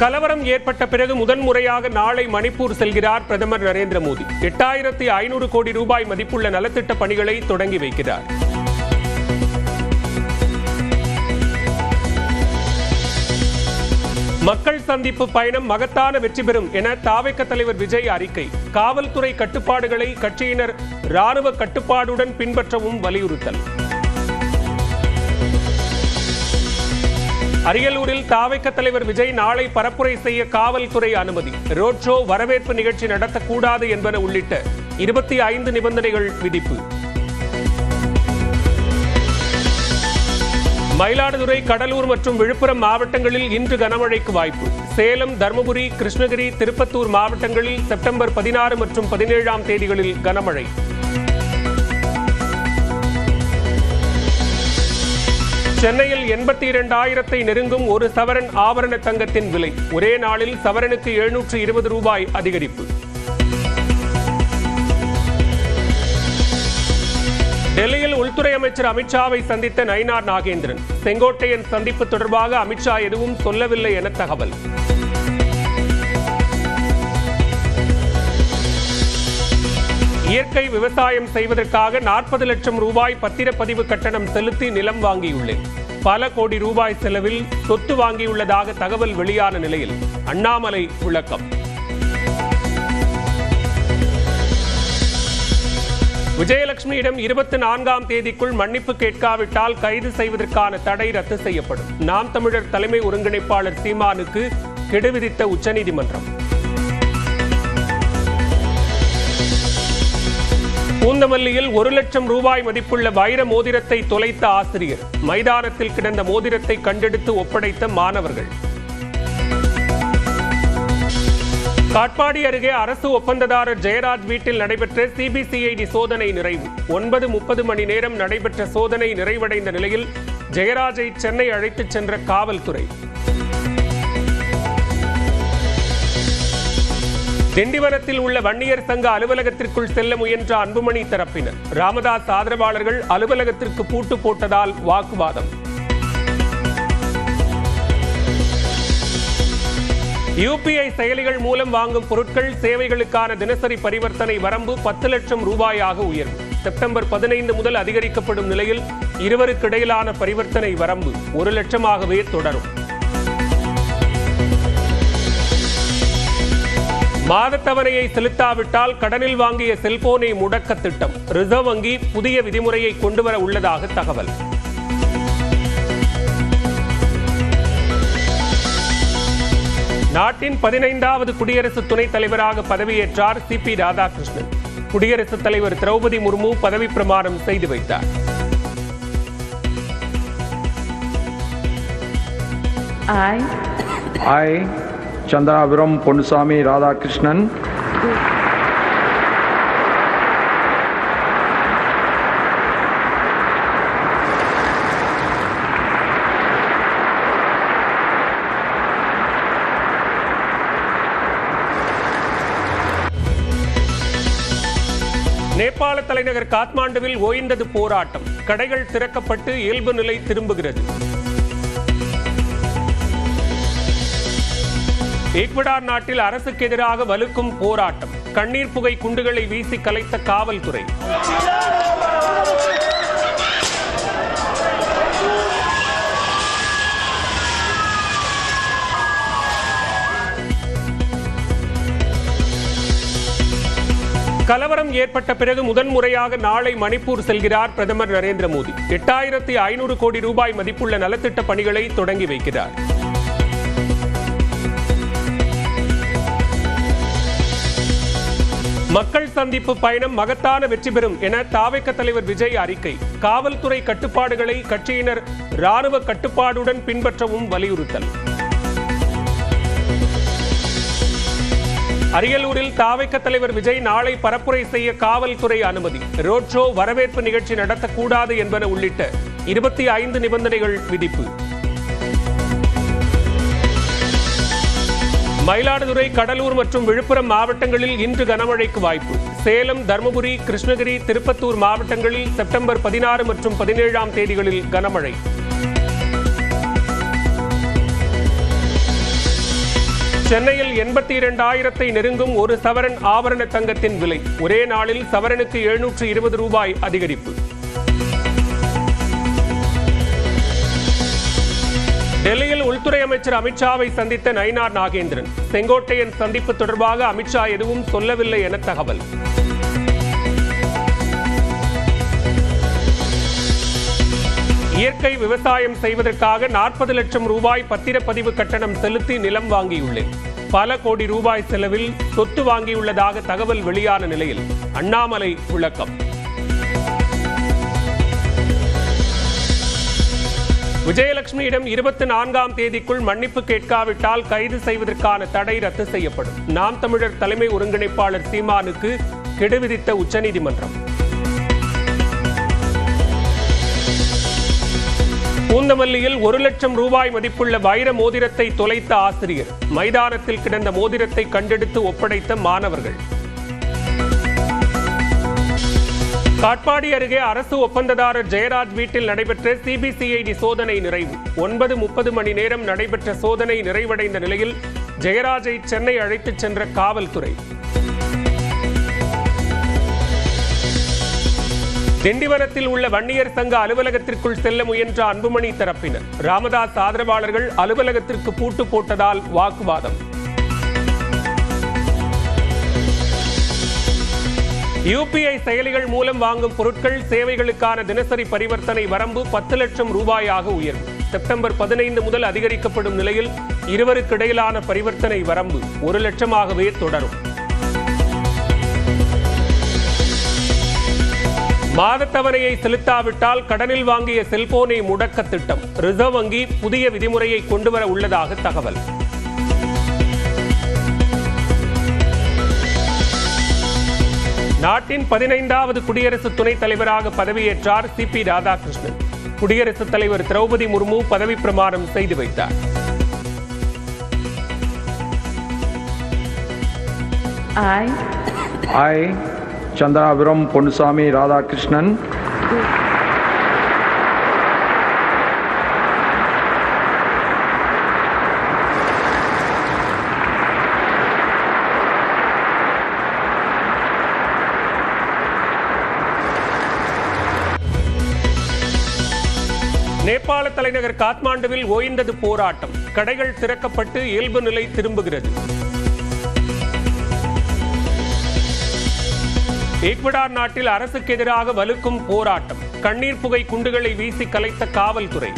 கலவரம் ஏற்பட்ட பிறகு முதன்முறையாக நாளை மணிப்பூர் செல்கிறார் பிரதமர் நரேந்திர மோடி. எட்டாயிரத்தி ஐநூறு கோடி ரூபாய் மதிப்புள்ள நலத்திட்ட பணிகளை தொடங்கி வைக்கிறார். மக்கள் சந்திப்பு பயணம் மகத்தான வெற்றி பெறும் என தாவைக்க தலைவர் விஜய் அறிக்கை. காவல்துறை கட்டுப்பாடுகளை கட்சியினர் ராணுவ கட்டுப்பாடுடன் பின்பற்றவும் வலியுறுத்தல். அரியலூரில் தாவைக்க தலைவர் விஜய் நாளை பரப்புரை செய்ய காவல்துறை அனுமதி. ரோட் ஷோ வரவேற்பு நிகழ்ச்சி நடத்தக்கூடாது என்பன உள்ளிட்ட இருபத்தி ஐந்து நிபந்தனைகள் விதிப்பு. மயிலாடுதுறை கடலூர் மற்றும் விழுப்புரம் மாவட்டங்களில் இன்று கனமழைக்கு வாய்ப்பு. சேலம் தருமபுரி கிருஷ்ணகிரி திருப்பத்தூர் மாவட்டங்களில் செப்டம்பர் பதினாறு மற்றும் பதினேழாம் தேதிகளில் கனமழை. சென்னையில் எண்பத்தி இரண்டாயிரத்தை நெருங்கும் ஒரு சவரன் ஆபரண தங்கத்தின் விலை ஒரே நாளில் சவரனுக்கு எழுநூற்று இருபது ரூபாய் அதிகரிப்பு. டெல்லியில் உள்துறை அமைச்சர் அமித்ஷாவை சந்தித்த நயினார் நாகேந்திரன். செங்கோட்டையன் சந்திப்பு தொடர்பாக அமித்ஷா எதுவும் சொல்லவில்லை என தகவல். இயற்கை விவசாயம் செய்வதற்காக நாற்பது லட்சம் ரூபாய் பத்திரப்பதிவு கட்டணம் செலுத்தி நிலம் வாங்கியுள்ளேன். பல கோடி ரூபாய் செலவில் சொத்து வாங்கியுள்ளதாக தகவல் வெளியான நிலையில் அண்ணாமலை விளக்கம். விஜயலட்சுமியிடம் இருபத்தி நான்காம் தேதிக்குள் மன்னிப்பு கேட்காவிட்டால் கைது செய்வதற்கான தடை ரத்து செய்யப்படும். நாம் தமிழர் தலைமை ஒருங்கிணைப்பாளர் சீமானுக்கு கெடு விதித்த உச்சநீதிமன்றம். பூந்தமல்லியில் ஒரு லட்சம் ரூபாய் மதிப்புள்ள வைர மோதிரத்தை தொலைத்த ஆசிரியர். மைதானத்தில் கிடந்த மோதிரத்தை கண்டெடுத்து ஒப்படைத்த மாணவர்கள். காட்பாடி அருகே அரசு ஒப்பந்ததாரர் ஜெயராஜ் வீட்டில் நடைபெற்ற சிபிசிஐடி சோதனை நிறைவு. ஒன்பது முப்பது மணி நேரம் நடைபெற்ற சோதனை நிறைவடைந்த நிலையில் ஜெயராஜை சென்னை அழைத்துச் சென்ற காவல்துறை. திண்டிவனத்தில் உள்ள வன்னியர் சங்க அலுவலகத்திற்குள் செல்ல முயன்ற அன்புமணி தரப்பினர். ராமதாஸ் ஆதரவாளர்கள் அலுவலகத்திற்கு பூட்டு போட்டதால் வாக்குவாதம். யூபிஐ செயலிகள் மூலம் வாங்கும் பொருட்கள் சேவைகளுக்கான தினசரி பரிவர்த்தனை வரம்பு பத்து லட்சம் ரூபாயாக உயர்வு. செப்டம்பர் பதினைந்து முதல் அதிகரிக்கப்படும் நிலையில் இருவருக்கிடையிலான பரிவர்த்தனை வரம்பு ஒரு லட்சமாகவே தொடரும். மாதத்தவணையை செலுத்தாவிட்டால் கடனில் வாங்கிய செல்போனை முடக்க திட்டம் ரிசர்வ் வங்கி புதிய விதிமுறையை கொண்டுவர உள்ளதாக தகவல். நாட்டின் பதினைந்தாவது குடியரசு துணைத் தலைவராக பதவியேற்றார் சி பி ராதாகிருஷ்ணன். குடியரசுத் தலைவர் திரௌபதி முர்மு பதவி பிரமாணம் செய்து வைத்தார். I, I, Chandrapuram Ponnusamy Radhakrishnan. நேபாள தலைநகர் காத்மாண்டுவில் ஓய்ந்தது போராட்டம். கடைகள் திறக்கப்பட்டு இயல்பு நிலை திரும்புகிறது. ஈக்வடார் நாட்டில் அரசுக்கு எதிராக வலுக்கும் போராட்டம். கண்ணீர் புகை குண்டுகளை வீசி கலைத்த காவல்துறை. கலவரம் ஏற்பட்ட பிறகு முதன்முறையாக நாளை மணிப்பூர் செல்கிறார் பிரதமர் நரேந்திர மோடி. எட்டாயிரத்தி ஐநூறு கோடி ரூபாய் மதிப்புள்ள நலத்திட்ட பணிகளை தொடங்கி வைக்கிறார். மக்கள் சந்திப்பு பயணம் மகத்தான வெற்றி பெறும் என தாவைக்க தலைவர் விஜய் அறிக்கை. காவல்துறை கட்டுப்பாடுகளை கட்சியினர் ராணுவ கட்டுப்பாடுடன் பின்பற்றவும் வலியுறுத்தல். அரியலூரில் தாவைக்க தலைவர் விஜய் நாளை பரப்புரை செய்ய காவல்துறை அனுமதி. ரோட் ஷோ வரவேற்பு நிகழ்ச்சி நடத்தக்கூடாது என்பன உள்ளிட்ட இருபத்தி ஐந்து நிபந்தனைகள் விதிப்பு. மயிலாடுதுறை கடலூர் மற்றும் விழுப்புரம் மாவட்டங்களில் இன்று கனமழைக்கு வாய்ப்பு. சேலம் தருமபுரி கிருஷ்ணகிரி திருப்பத்தூர் மாவட்டங்களில் செப்டம்பர் பதினாறு மற்றும் பதினேழாம் தேதிகளில் கனமழை. சென்னையில் எண்பத்தி இரண்டாயிரத்தை நெருங்கும் ஒரு சவரன் ஆபரண தங்கத்தின் விலை. ஒரே நாளில் சவரனுக்கு எழுநூற்று இருபது ரூபாய் அதிகரிப்பு. டெல்லியில் உள்துறை அமைச்சர் அமித்ஷாவை சந்தித்த நயினார் நாகேந்திரன். செங்கோட்டையன் சந்திப்பு தொடர்பாக அமித்ஷா எதுவும் சொல்லவில்லை என தகவல். இயற்கை விவசாயம் செய்வதற்காக நாற்பது லட்சம் ரூபாய் பத்திரப்பதிவு கட்டணம் செலுத்தி நிலம் வாங்கியுள்ளேன். பல கோடி ரூபாய் செலவில் சொத்து வாங்கியுள்ளதாக தகவல் வெளியான நிலையில் அண்ணாமலை விளக்கம். விஜயலட்சுமியிடம் இருபத்தி நான்காம் தேதிக்குள் மன்னிப்பு கேட்காவிட்டால் கைது செய்வதற்கான தடை ரத்து செய்யப்படும். நாம் தமிழர் தலைமை ஒருங்கிணைப்பாளர் சீமானுக்கு கெடு விதித்த உச்சநீதிமன்றம். பூந்தமல்லியில் ஒரு லட்சம் ரூபாய் மதிப்புள்ள வைர மோதிரத்தை தொலைத்த ஆசிரியர். மைதானத்தில் கிடந்த மோதிரத்தை கண்டெடுத்து ஒப்படைத்த மாணவர்கள். காட்பாடி அருகே அரசு ஒப்பந்ததாரர் ஜெயராஜ் வீட்டில் நடைபெற்ற சிபிசிஐடி சோதனை நிறைவு. ஒன்பது முப்பது மணி நேரம் நடைபெற்ற சோதனை நிறைவடைந்த நிலையில் ஜெயராஜை சென்னை அழைத்துச் சென்ற காவல்துறை. திண்டிவனத்தில் உள்ள வன்னியர் சங்க அலுவலகத்திற்குள் செல்ல முயன்ற அன்புமணி தரப்பினர். ராமதாஸ் ஆதரவாளர்கள் அலுவலகத்திற்கு பூட்டு போட்டதால் வாக்குவாதம். யூபிஐ செயலிகள் மூலம் வாங்கும் பொருட்கள் சேவைகளுக்கான தினசரி பரிவர்த்தனை வரம்பு பத்து லட்சம் ரூபாயாக உயர்வு. செப்டம்பர் பதினைந்து முதல் அதிகரிக்கப்படும் நிலையில் இருவருக்கிடையிலான பரிவர்த்தனை வரம்பு ஒரு லட்சமாகவே தொடரும். மாதத்தவணையை செலுத்தாவிட்டால் கடனில் வாங்கிய செல்போனை முடக்க திட்டம். ரிசர்வ் வங்கி புதிய விதிமுறையை கொண்டுவர உள்ளதாக தகவல். நாட்டின் பதினைந்தாவது குடியரசு துணைத் தலைவராக பதவியேற்றார் சி பி ராதாகிருஷ்ணன். குடியரசுத் தலைவர் திரௌபதி முர்மு பதவி பிரமாணம் செய்து வைத்தார். ஐ சந்திராபுரம் பொன்னுசாமி ராதாகிருஷ்ணன் நேபாள தலைநகர் காத்மாண்டுவில் ஓய்ந்தது போராட்டம். கடைகள் திறக்கப்பட்டு இயல்பு நிலை திரும்புகிறது. ஈக்வடார் நாட்டில் அரசுக்கு எதிராக வலுக்கும் போராட்டம். கண்ணீர் புகை குண்டுகளை வீசி கலைத்த காவல்துறை.